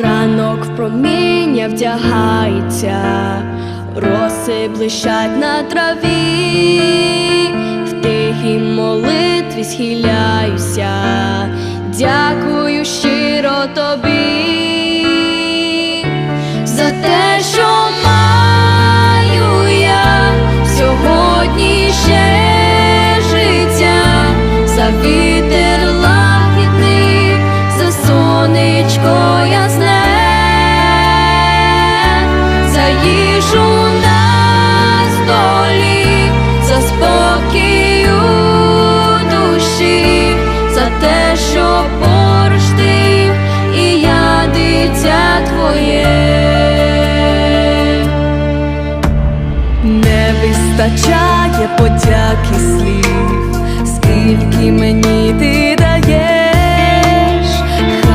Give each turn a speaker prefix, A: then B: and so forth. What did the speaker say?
A: Ранок в проміння вдягається, роси блищать на траві, в тихій молитві схиляюся, дякую щиро тобі. За те, що маю сьогодні ще життя, за вітер лагідний, за сонечко ясне. що поруч ти і я дитя твоє, не вистачає подяки слів.